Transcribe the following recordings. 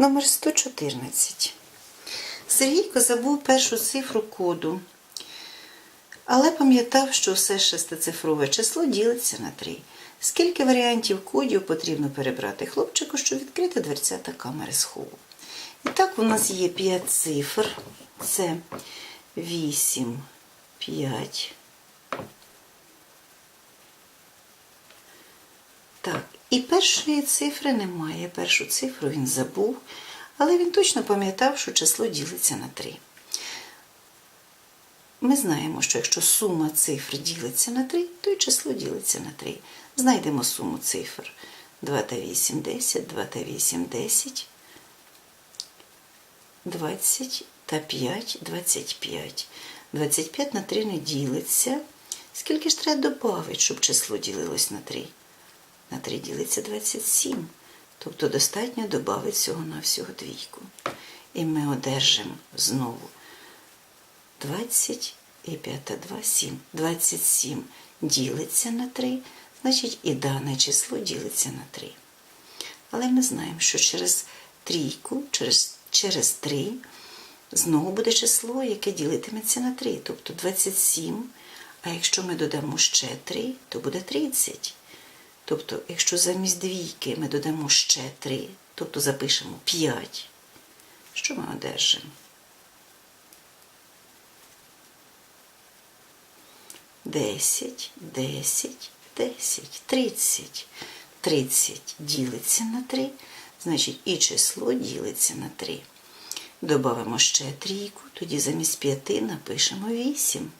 Номер 114. Сергійко забув першу цифру коду, але пам'ятав, що все шестицифрове число ділиться на 3. Скільки варіантів кодів потрібно перебрати хлопчику, щоб відкрити дверцята камери схову? І так, у нас є 5 цифр. Це 8, 5. Так, і першої цифри немає. Першу цифру він забув, але він точно пам'ятав, що число ділиться на 3. Ми знаємо, що якщо сума цифр ділиться на 3, то і число ділиться на 3. Знайдемо суму цифр. 2 та 8 – 10, 2 та 8 – 10, 20 та 5 – 25. 25 на 3 не ділиться. Скільки ж треба додати, щоб число ділилось на 3? На 3 ділиться 27. Тобто достатньо додати всього на всього двійку. І ми одержимо знову 20 і 5 2 – 7. 27 ділиться на 3, значить і дане число ділиться на 3. Але ми знаємо, що через трійку, через, через 3 знову буде число, яке ділитиметься на 3, тобто 27. А якщо ми додамо ще 3, то буде 30. Тобто, якщо замість двійки ми додамо ще 3, тобто запишемо 5, що ми одержимо? 10, 10, 10, 30. 30 ділиться на 3, значить і число ділиться на 3. Добавимо ще трійку, тоді замість 5 напишемо 8.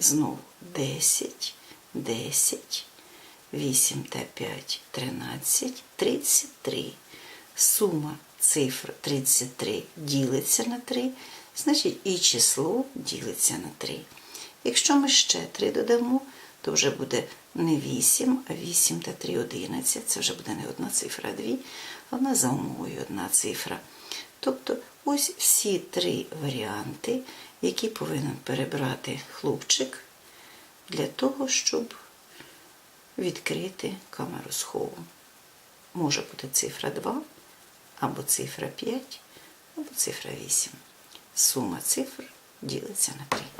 Знову 10, 10, 8 та 5, 13, 33. Сума цифр 33 ділиться на 3, значить і число ділиться на 3. Якщо ми ще 3 додамо, то вже буде не 8, а 8 та 3 – 11. Це вже буде не одна цифра, а дві, а вона за умовою одна цифра. Тобто ось всі три варіанти, які повинен перебрати хлопчик для того, щоб відкрити камеру схову. Може бути цифра 2, або цифра 5, або цифра 8. Сума цифр ділиться на 3.